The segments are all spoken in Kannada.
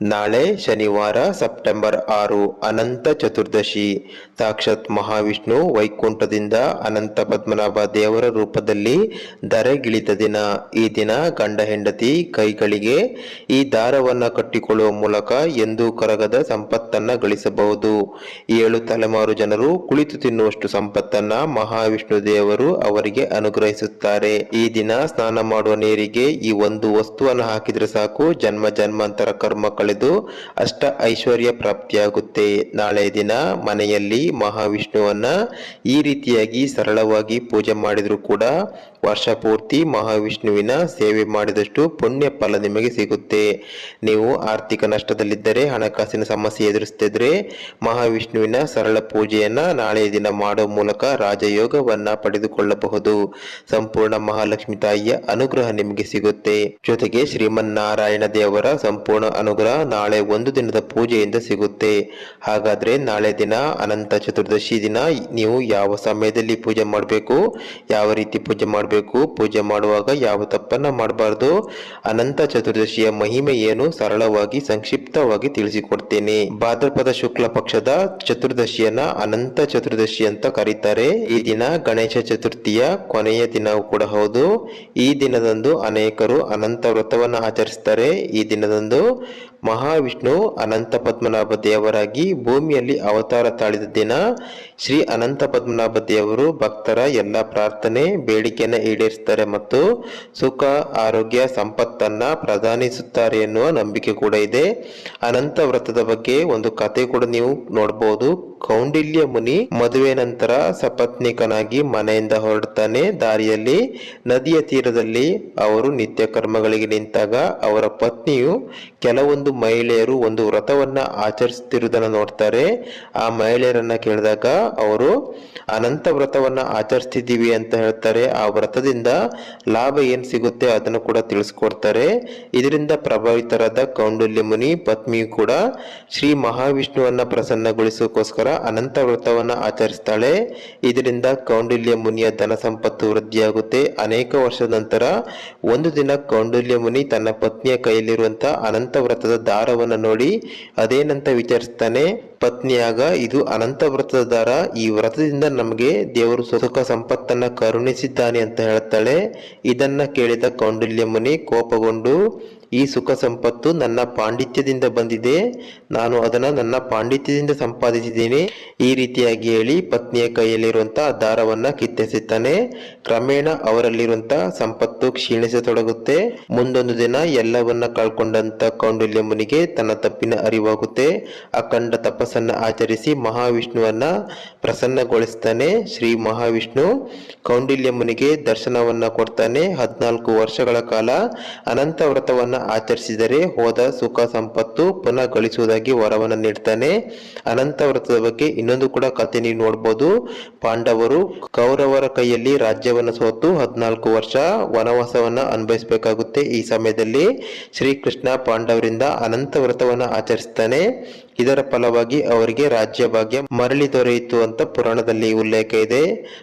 ನಾಳೆ ಶನಿವಾರ ಸೆಪ್ಟೆಂಬರ್ ಆರು ಅನಂತ ಚತುರ್ದಶಿ. ಸಾಕ್ಷಾತ್ ಮಹಾವಿಷ್ಣು ವೈಕುಂಠದಿಂದ ಅನಂತ ಪದ್ಮನಾಭ ದೇವರ ರೂಪದಲ್ಲಿ ಧರೆಗಿಳಿದ ದಿನ. ಈ ದಿನ ಗಂಡ ಹೆಂಡತಿ ಕೈಗಳಿಗೆ ಈ ದಾರವನ್ನು ಕಟ್ಟಿಕೊಳ್ಳುವ ಮೂಲಕ ಎಂದೂ ಕರಗದ ಸಂಪತ್ತನ್ನು ಗಳಿಸಬಹುದು. ಏಳು ತಲೆಮಾರು ಜನರು ಕುಳಿತು ತಿನ್ನುವಷ್ಟು ಸಂಪತ್ತನ್ನ ಮಹಾವಿಷ್ಣು ದೇವರು ಅವರಿಗೆ ಅನುಗ್ರಹಿಸುತ್ತಾರೆ. ಈ ದಿನ ಸ್ನಾನ ಮಾಡುವ ನೀರಿಗೆ ಈ ಒಂದು ವಸ್ತುವನ್ನು ಹಾಕಿದ್ರೆ ಸಾಕು. ಜನ್ಮ ಜನ್ಮಾಂತರ ಕರ್ಮ ಕಳೆದು ಅಷ್ಟ ಐಶ್ವರ್ಯ ಪ್ರಾಪ್ತಿಯಾಗುತ್ತೆ. ನಾಳೆ ದಿನ ಮನೆಯಲ್ಲಿ ಮಹಾವಿಷ್ಣುವನ್ನ ಈ ರೀತಿಯಾಗಿ ಸರಳವಾಗಿ ಪೂಜೆ ಮಾಡಿದ್ರು ಕೂಡ ವರ್ಷ ಪೂರ್ತಿ ಮಹಾವಿಷ್ಣುವಿನ ಸೇವೆ ಮಾಡಿದಷ್ಟು ಪುಣ್ಯ ಫಲ ನಿಮಗೆ ಸಿಗುತ್ತೆ. ನೀವು ಆರ್ಥಿಕ ನಷ್ಟದಲ್ಲಿದ್ದರೆ, ಹಣಕಾಸಿನ ಸಮಸ್ಯೆ ಎದುರಿಸ್ತಿದ್ರೆ, ಮಹಾವಿಷ್ಣುವಿನ ಸರಳ ಪೂಜೆಯನ್ನ ನಾಳೆ ದಿನ ಮಾಡುವ ಮೂಲಕ ರಾಜಯೋಗವನ್ನ ಪಡೆದುಕೊಳ್ಳಬಹುದು. ಸಂಪೂರ್ಣ ಮಹಾಲಕ್ಷ್ಮಿ ತಾಯಿಯ ಅನುಗ್ರಹ ನಿಮಗೆ ಸಿಗುತ್ತೆ. ಜೊತೆಗೆ ಶ್ರೀಮನ್ನಾರಾಯಣ ದೇವರ ಸಂಪೂರ್ಣ ಅನುಗ್ರಹ ನಾಳೆ ಒಂದು ದಿನದ ಪೂಜೆಯಿಂದ ಸಿಗುತ್ತೆ. ಹಾಗಾದ್ರೆ ನಾಳೆ ದಿನ ಅನಂತ ಚತುರ್ದಶಿ ದಿನ ನೀವು ಯಾವ ಸಮಯದಲ್ಲಿ ಪೂಜೆ ಮಾಡಬೇಕು, ಯಾವ ರೀತಿ ಪೂಜೆ ಮಾಡಬೇಕು ಪೂಜೆ ಮಾಡುವಾಗ ಯಾವ ತಪ್ಪನ್ನ ಮಾಡಬಾರ್ದು. ಅನಂತ ಚತುರ್ದಶಿಯ ಮಹಿಮೆ ಏನು ಸರಳವಾಗಿ, ಸಂಕ್ಷಿಪ್ತವಾಗಿ ತಿಳಿಸಿಕೊಡ್ತೇನೆ. ಭಾದ್ರಪದ ಶುಕ್ಲ ಪಕ್ಷದ ಚತುರ್ದಶಿಯನ್ನ ಅನಂತ ಚತುರ್ದಶಿ ಅಂತ ಕರೀತಾರೆ. ಈ ದಿನ ಗಣೇಶ ಚತುರ್ಥಿಯ ಕೊನೆಯ ದಿನವೂ ಕೂಡ ಹೌದು. ಈ ದಿನದಂದು ಅನೇಕರು ಅನಂತ ವ್ರತವನ್ನು ಆಚರಿಸ್ತಾರೆ. ಈ ದಿನದಂದು ಮಹಾವಿಷ್ಣು ಅನಂತ ಪದ್ಮನಾಭ ದೇವರಾಗಿ ಭೂಮಿಯಲ್ಲಿ ಅವತಾರ ತಾಳಿದ ದಿನ ಶ್ರೀ ಅನಂತ ಪದ್ಮನಾಭ ದೇವರು ಭಕ್ತರ ಎಲ್ಲ ಪ್ರಾರ್ಥನೆ ಬೇಡಿಕೆಯನ್ನು ಈಡೇರಿಸುತ್ತಾರೆ ಮತ್ತು ಸುಖ, ಆರೋಗ್ಯ, ಸಂಪತ್ತನ್ನ ಪ್ರದಾನಿಸುತ್ತಾರೆ ಎನ್ನುವ ನಂಬಿಕೆ ಕೂಡ ಇದೆ. ಅನಂತ ವ್ರತದ ಬಗ್ಗೆ ಒಂದು ಕತೆ ಕೂಡ ನೀವು ನೋಡಬಹುದು ಕೌಂಡಿಲ್ಯ ಮುನಿ ಮದುವೆ ನಂತರ ಸಪತ್ನಿಕನಾಗಿ ಮನೆಯಿಂದ ಹೊರಡ್ತಾನೆ ದಾರಿಯಲ್ಲಿ, ನದಿಯ ತೀರದಲ್ಲಿ ಅವರು ನಿತ್ಯ ಕರ್ಮಗಳಿಗೆ ನಿಂತಾಗ ಅವರ ಪತ್ನಿಯು ಕೆಲವೊಂದು ಮಹಿಳೆಯರು ಒಂದು ವ್ರತವನ್ನ ಆಚರಿಸುತ್ತಿರುವುದನ್ನು ನೋಡ್ತಾರೆ. ಆ ಮಹಿಳೆಯರನ್ನ ಕೇಳಿದಾಗ ಅವರು ಅನಂತ ವ್ರತವನ್ನ ಆಚರಿಸ್ತಿದ್ದೀವಿ ಅಂತ ಹೇಳ್ತಾರೆ. ಆ ವ್ರತದಿಂದ ಲಾಭ ಏನ್ ಸಿಗುತ್ತೆ ಅದನ್ನು ಕೂಡ ತಿಳಿಸ್ಕೊಡ್ತಾರೆ. ಇದರಿಂದ ಪ್ರಭಾವಿತರಾದ ಕೌಂಡಲ್ಯ ಮುನಿ ಪತ್ನಿಯು ಕೂಡ ಶ್ರೀ ಮಹಾವಿಷ್ಣುವನ್ನ ಪ್ರಸನ್ನಗೊಳಿಸೋಕೋಸ್ಕರ ಅನಂತ ವ್ರತವನ್ನ ಆಚರಿಸ್ತಾಳೆ. ಇದರಿಂದ ಕೌಂಡುಲ್ಯ ಮುನಿಯ ಧನ ಸಂಪತ್ತು ವೃದ್ಧಿಯಾಗುತ್ತೆ. ಅನೇಕ ವರ್ಷದ ನಂತರ ಒಂದು ದಿನ ಕೌಂಡುಲ್ಯ ಮುನಿ ತನ್ನ ಪತ್ನಿಯ ಕೈಯಲ್ಲಿರುವಂತಹ ಅನಂತ ವ್ರತದ ದಾರವನ್ನು ನೋಡಿ ಅದೇನಂತ ವಿಚಾರಿಸ್ತಾನೆ ಪತ್ನಿಯಾಗ ಇದು ಅನಂತ ವ್ರತದ ದಾರ. ಈ ವ್ರತದಿಂದ ನಮಗೆ ದೇವರು ಸುಖ ಸಂಪತ್ತನ್ನ ಕರುಣಿಸಿದ್ದಾನೆ ಅಂತ ಹೇಳ್ತಾಳೆ. ಇದನ್ನ ಕೇಳಿದ ಕೌಂಡಿಲ್ಯ ಮುನಿ ಕೋಪಗೊಂಡು ಈ ಸುಖ ಸಂಪತ್ತು ನನ್ನ ಪಾಂಡಿತ್ಯದಿಂದ ಬಂದಿದೆ. ನಾನು ಅದನ್ನು ನನ್ನ ಪಾಂಡಿತ್ಯದಿಂದ ಸಂಪಾದಿಸಿದ್ದೇನೆ. ಈ ರೀತಿಯಾಗಿ ಹೇಳಿ ಪತ್ನಿಯ ಕೈಯಲ್ಲಿರುವಂತಹ ದಾರವನ್ನು ಕಿತ್ತೆಸುತ್ತಾನೆ. ಕ್ರಮೇಣ ಅವರಲ್ಲಿರುವಂತಹ ಸಂಪತ್ತು ಕ್ಷೀಣಿಸತೊಡಗುತ್ತೆ. ಮುಂದೊಂದು ದಿನ ಎಲ್ಲವನ್ನ ಕಳ್ಕೊಂಡಂತ ಕೌಂಡಿಲ್ಯ ಮುನಿಗೆ ತನ್ನ ತಪ್ಪಿನ ಅರಿವಾಗುತ್ತೆ. ಅಖಂಡ ತಪಸ್ಸನ್ನ ಆಚರಿಸಿ ಮಹಾವಿಷ್ಣುವನ್ನ ಪ್ರಸನ್ನಗೊಳಿಸ್ತಾನೆ. ಶ್ರೀ ಮಹಾವಿಷ್ಣು ಕೌಂಡಿಲ್ಯ ಮುನಿಗೆ ದರ್ಶನವನ್ನ ಕೊಡ್ತಾನೆ. ಹದಿನಾಲ್ಕು ವರ್ಷಗಳ ಕಾಲ ಅನಂತ ವ್ರತವನ್ನ ಆಚರಿಸಿದರೆ ಹೋದ ಸುಖ ಸಂಪತ್ತು ಪುನಃ ಗಳಿಸುವುದಾಗಿ ವರವನ್ನು ನೀಡ್ತಾನೆ. ಅನಂತ ವ್ರತದ ಬಗ್ಗೆ ಇನ್ನೊಂದು ಕೂಡ ಕಥೆ ನೀವು ನೋಡ್ಬೋದು. ಪಾಂಡವರು ಕೌರವರ ಕೈಯಲ್ಲಿ ರಾಜ್ಯವನ್ನು ಸೋತು ಹದಿನಾಲ್ಕು ವರ್ಷ ವನವಾಸವನ್ನು ಅನುಭವಿಸಬೇಕಾಗುತ್ತೆ ಈ ಸಮಯದಲ್ಲಿ. ಶ್ರೀಕೃಷ್ಣ ಪಾಂಡವರಿಂದ ಅನಂತ ವ್ರತವನ್ನು ಆಚರಿಸ್ತಾನೆ. ಇದರ ಫಲವಾಗಿ ಅವರಿಗೆ ರಾಜ್ಯ ಭಾಗ್ಯ ಮರಳಿ ದೊರೆಯಿತು ಅಂತ ಪುರಾಣದಲ್ಲಿ ಉಲ್ಲೇಖ ಇದೆ.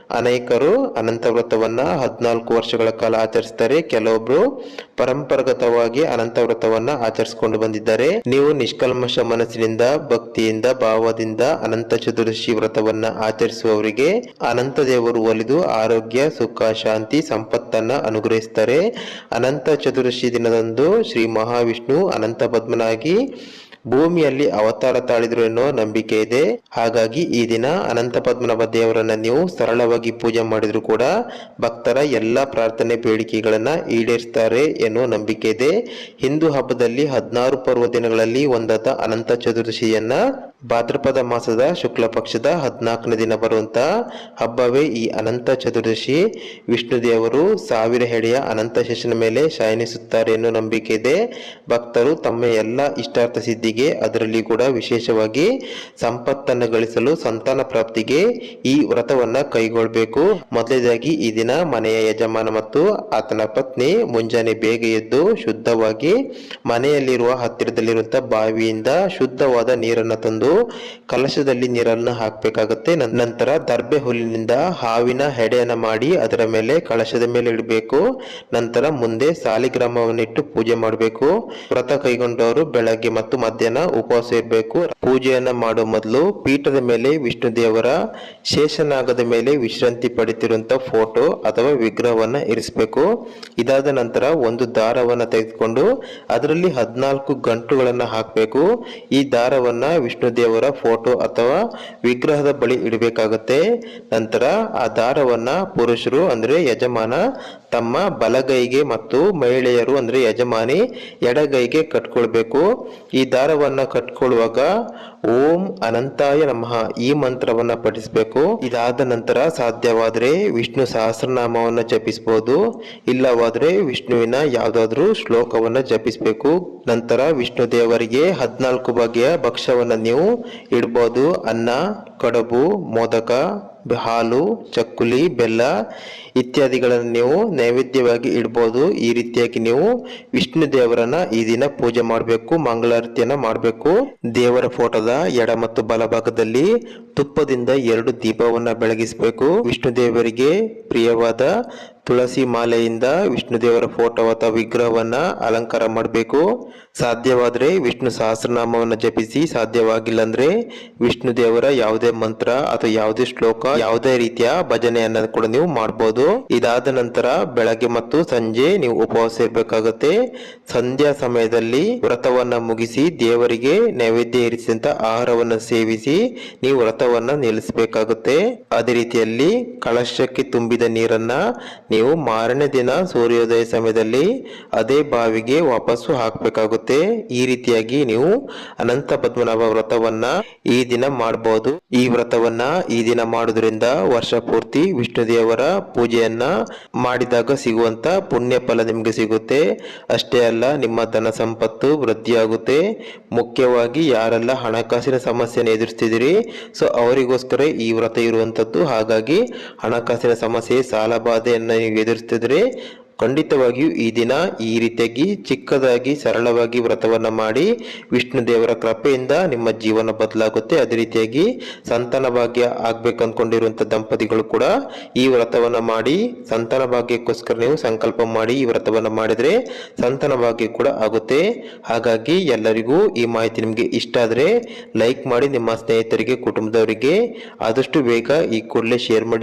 ಅನೇಕರು ಅನಂತ ವ್ರತವನ್ನ ಹದಿನಾಲ್ಕು ವರ್ಷಗಳ ಕಾಲ ಆಚರಿಸ್ತಾರೆ. ಕೆಲವೊಬ್ರು ಪರಂಪರಾಗತವಾಗಿ ಅನಂತ ವ್ರತವನ್ನ ಆಚರಿಸಿಕೊಂಡು ಬಂದಿದ್ದಾರೆ. ನೀವು ನಿಷ್ಕಲ್ಮಶ ಮನಸ್ಸಿನಿಂದ, ಭಕ್ತಿಯಿಂದ, ಭಾವದಿಂದ ಅನಂತ ಚತುರ್ದಶಿ ವ್ರತವನ್ನ ಆಚರಿಸುವವರಿಗೆ ಅನಂತ ದೇವರು ಒಲಿದು ಆರೋಗ್ಯ, ಸುಖ, ಶಾಂತಿ, ಸಂಪತ್ತನ್ನ ಅನುಗ್ರಹಿಸ್ತಾರೆ. ಅನಂತ ಚತುರ್ದಶಿ ದಿನದಂದು ಶ್ರೀ ಮಹಾವಿಷ್ಣು ಅನಂತ ಪದ್ಮನಾಗಿ ಭೂಮಿಯಲ್ಲಿ ಅವತಾರ ತಾಳಿದ್ರು ಎನ್ನುವ ನಂಬಿಕೆ ಇದೆ. ಹಾಗಾಗಿ ಈ ದಿನ ಅನಂತ ಪದ್ಮನಾಭ ದೇವರನ್ನ ನೀವು ಸರಳವಾಗಿ ಪೂಜೆ ಮಾಡಿದ್ರು ಕೂಡ ಭಕ್ತರ ಎಲ್ಲ ಪ್ರಾರ್ಥನೆ ಬೇಡಿಕೆಗಳನ್ನ ಈಡೇರಿಸ್ತಾರೆ ಎನ್ನುವ ನಂಬಿಕೆ ಇದೆ. ಹಿಂದೂ ಹಬ್ಬದಲ್ಲಿ ಹದಿನಾರು ಪರ್ವ ದಿನಗಳಲ್ಲಿ ಒಂದಾದ ಅನಂತ ಚತುರ್ದಶಿಯನ್ನ ಭಾದ್ರಪದ ಮಾಸದ ಶುಕ್ಲ ಪಕ್ಷದ ಹದಿನಾಲ್ಕನೇ ದಿನ ಬರುವಂತ ಹಬ್ಬವೇ ಈ ಅನಂತ ಚತುರ್ದಶಿ. ವಿಷ್ಣು ದೇವರು ಸಾವಿರ ಹೆಡೆಯ ಅನಂತ ಶಿಶನ ಮೇಲೆ ಶಯನಿಸುತ್ತಾರೆ ಎನ್ನುವ ನಂಬಿಕೆ ಇದೆ. ಭಕ್ತರು ತಮ್ಮ ಎಲ್ಲ ಇಷ್ಟಾರ್ಥ ಸಿದ್ಧಿಗೆ ಜೊತೆಗೆ ಅದರಲ್ಲಿ ಕೂಡ ವಿಶೇಷವಾಗಿ ಸಂಪತ್ತನ್ನು ಗಳಿಸಲು ಸಂತಾನ ಪ್ರಾಪ್ತಿಗೆ ಈ ವ್ರತವನ್ನ ಕೈಗೊಳ್ಳಬೇಕು ಮೊದಲನೇದಾಗಿ ಈ ದಿನ ಮನೆಯ ಯಜಮಾನ ಮತ್ತು ಆತನ ಪತ್ನಿ ಮುಂಜಾನೆ ಬೇಗ ಎದ್ದು ಶುದ್ಧವಾಗಿ ಮನೆಯಲ್ಲಿರುವ ಹತ್ತಿರದಲ್ಲಿರುವಂತಹ ಬಾವಿಯಿಂದ ಶುದ್ಧವಾದ ನೀರನ್ನು ತಂದು ಕಲಶದಲ್ಲಿ ನೀರನ್ನು ಹಾಕಬೇಕಾಗುತ್ತೆ. ನಂತರ ದರ್ಬೆ ಹುಲ್ಲಿನಿಂದ ಹಾವಿನ ಹೆಡೆಯನ್ನ ಮಾಡಿ ಅದರ ಮೇಲೆ ಕಳಶದ ಮೇಲೆ ಇಡಬೇಕು. ನಂತರ ಮುಂದೆ ಸಾಲಿಗ್ರಾಮವನ್ನಿಟ್ಟು ಪೂಜೆ ಮಾಡಬೇಕು. ವ್ರತ ಕೈಗೊಂಡವರು ಬೆಳಗ್ಗೆ ಮತ್ತು ಮಧ್ಯಾಹ್ನ ಉಪವಾಸ ಇರಬೇಕು. ಪೂಜೆಯನ್ನ ಮಾಡೋ ಮೊದಲು ಪೀಠದ ಮೇಲೆ ವಿಷ್ಣು ದೇವರ ಶೇಷನಾಗದ ಮೇಲೆ ವಿಶ್ರಾಂತಿ ಪಡಿತಿರುವಂತ ಫೋಟೋ ಅಥವಾ ವಿಗ್ರಹವನ್ನ ಇರಿಸಬೇಕು. ಇದಾದ ನಂತರ ಒಂದು ದಾರವನ್ನ ತೆಗೆದುಕೊಂಡು ಅದರಲ್ಲಿ ಹದಿನಾಲ್ಕು ಗಂಟುಗಳನ್ನ ಹಾಕಬೇಕು. ಈ ದಾರವನ್ನ ವಿಷ್ಣು ದೇವರ ಫೋಟೋ ಅಥವಾ ವಿಗ್ರಹದ ಬಳಿ ಇಡಬೇಕಾಗತ್ತೆ. ನಂತರ ಆ ದಾರವನ್ನ ಪುರುಷರು ಅಂದ್ರೆ ಯಜಮಾನ ತಮ್ಮ ಬಲಗೈಗೆ ಮತ್ತು ಮಹಿಳೆಯರು, ಅಂದ್ರೆ ಯಜಮಾನಿ, ಎಡಗೈಗೆ ಕಟ್ಕೊಳ್ಬೇಕು. ಈ ದಾರವನ್ನು ಕಟ್ಕೊಳ್ಳುವಾಗ ಓಂ ಅನಂತಾಯ ನಮಃ ಈ ಮಂತ್ರವನ್ನ ಪಠಿಸಬೇಕು. ಇದಾದ ನಂತರ ಸಾಧ್ಯವಾದರೆ ವಿಷ್ಣು ಸಹಸ್ರನಾಮವನ್ನ ಜಪಿಸಬಹುದು ಇಲ್ಲವಾದರೆ ವಿಷ್ಣುವಿನ ಯಾವುದಾದ್ರೂ ಶ್ಲೋಕವನ್ನ ಜಪಿಸಬೇಕು. ನಂತರ ವಿಷ್ಣು ದೇವರಿಗೆ ಹದಿನಾಲ್ಕು ಬಗೆಯ ಭಕ್ಷ್ಯವನ್ನು ನೀವು ಇಡ್ಬೋದು. ಅನ್ನ ಕಡುಬು, ಮೋದಕ, ಹಾಲು, ಚಕ್ಕುಲಿ, ಬೆಲ್ಲ ಇತ್ಯಾದಿಗಳನ್ನು ನೀವು ನೈವೇದ್ಯವಾಗಿ ಇಡ್ಬೋದು. ಈ ರೀತಿಯಾಗಿ ನೀವು ವಿಷ್ಣು ದೇವರನ್ನ ಈ ದಿನ ಪೂಜೆ ಮಾಡಬೇಕು, ಮಂಗಳಾರತಿಯನ್ನ ಮಾಡಬೇಕು. ದೇವರ ಫೋಟೋದ ಎಡ ಮತ್ತು ಬಲಭಾಗದಲ್ಲಿ ತುಪ್ಪದಿಂದ ಎರಡು ದೀಪವನ್ನ ಬೆಳಗಿಸಬೇಕು. ವಿಷ್ಣು ದೇವರಿಗೆ ಪ್ರಿಯವಾದ ತುಳಸಿ ಮಾಲೆಯಿಂದ ವಿಷ್ಣು ದೇವರ ಫೋಟೋ ಅಥವಾ ವಿಗ್ರಹವನ್ನ ಅಲಂಕಾರ ಮಾಡಬೇಕು. ಸಾಧ್ಯವಾದರೆ ವಿಷ್ಣು ಸಹಸ್ರನಾಮವನ್ನು ಜಪಿಸಿ ಸಾಧ್ಯವಾಗಿಲ್ಲ ಅಂದರೆ ವಿಷ್ಣು ದೇವರ ಯಾವುದೇ ಮಂತ್ರ ಅಥವಾ ಯಾವುದೇ ಶ್ಲೋಕ, ಯಾವುದೇ ರೀತಿಯ ಭಜನೆಯನ್ನ ಕೂಡ ನೀವು ಮಾಡಬಹುದು ಇದಾದ ನಂತರ ಬೆಳಗ್ಗೆ ಮತ್ತು ಸಂಜೆ ನೀವು ಉಪವಾಸ ಇರಬೇಕಾಗುತ್ತೆ. ಸಂಧ್ಯಾ ಸಮಯದಲ್ಲಿ ವ್ರತವನ್ನ ಮುಗಿಸಿ, ದೇವರಿಗೆ ನೈವೇದ್ಯ ಇರಿಸಿದಂತ ಆಹಾರವನ್ನು ಸೇವಿಸಿ ನೀವು ವ್ರತವನ್ನ ನಿಲ್ಲಿಸಬೇಕಾಗುತ್ತೆ. ಅದೇ ರೀತಿಯಲ್ಲಿ ಕಳಶಕ್ಕೆ ತುಂಬಿದ ನೀರನ್ನ ನೀವು ಮಾರನೇ ದಿನ ಸೂರ್ಯೋದಯ ಸಮಯದಲ್ಲಿ ಅದೇ ಬಾವಿಗೆ ವಾಪಸ್ಸು ಹಾಕಬೇಕಾಗುತ್ತೆ. ಈ ರೀತಿಯಾಗಿ ನೀವು ಅನಂತ ಪದ್ಮನಾಭ ವ್ರತವನ್ನ ಈ ದಿನ ಮಾಡಬಹುದು ಈ ವ್ರತವನ್ನ ಈ ದಿನ ಮಾಡುವುದರಿಂದ ವರ್ಷ ಪೂರ್ತಿ ವಿಷ್ಣು ದೇವರ ಪೂಜೆಯನ್ನ ಮಾಡಿದಾಗ ಸಿಗುವಂತ ಪುಣ್ಯ ಫಲ ನಿಮಗೆ ಸಿಗುತ್ತೆ. ಅಷ್ಟೇ ಅಲ್ಲ, ನಿಮ್ಮ ಧನ ಸಂಪತ್ತು ವೃದ್ಧಿಯಾಗುತ್ತೆ. ಮುಖ್ಯವಾಗಿ ಯಾರೆಲ್ಲ ಹಣಕಾಸಿನ ಸಮಸ್ಯೆಯನ್ನು ಎದುರಿಸ್ತಿದ್ದೀರಿ, ಸೊ ಅವರಿಗೋಸ್ಕರ ಈ ವ್ರತ ಇರುವಂತದ್ದು. ಹಾಗಾಗಿ ಹಣಕಾಸಿನ ಸಮಸ್ಯೆ, ಸಾಲ ಬಾಧೆಯನ್ನು ನೀವು ಎದುರಿಸ್ತಿದ್ರೆ ಖಂಡಿತವಾಗಿಯೂ ಈ ದಿನ ಈ ರೀತಿಯಾಗಿ ಚಿಕ್ಕದಾಗಿ ಸರಳವಾಗಿ ವ್ರತವನ್ನ ಮಾಡಿ ವಿಷ್ಣು ದೇವರ ಕೃಪೆಯಿಂದ ನಿಮ್ಮ ಜೀವನ ಬದಲಾಗುತ್ತೆ. ಅದೇ ರೀತಿಯಾಗಿ ಸಂತಾನ ಭಾಗ್ಯ ಆಗ್ಬೇಕು ಅಂದ್ಕೊಂಡಿರುವಂತ ದಂಪತಿಗಳು ಕೂಡ ಈ ವ್ರತವನ್ನ ಮಾಡಿ ಸಂತಾನ ಭಾಗ್ಯಕ್ಕೋಸ್ಕರ ನೀವು ಸಂಕಲ್ಪ ಮಾಡಿ ಈ ವ್ರತವನ್ನ ಮಾಡಿದ್ರೆ ಸಂತಾನ ಭಾಗ್ಯ ಕೂಡ ಆಗುತ್ತೆ. ಹಾಗಾಗಿ ಎಲ್ಲರಿಗೂ ಈ ಮಾಹಿತಿ ನಿಮಗೆ ಇಷ್ಟ ಆದ್ರೆ ಲೈಕ್ ಮಾಡಿ ನಿಮ್ಮ ಸ್ನೇಹಿತರಿಗೆ, ಕುಟುಂಬದವರಿಗೆ ಆದಷ್ಟು ಬೇಗ ಈ ಕೂಡಲೇ ಶೇರ್ ಮಾಡಿ.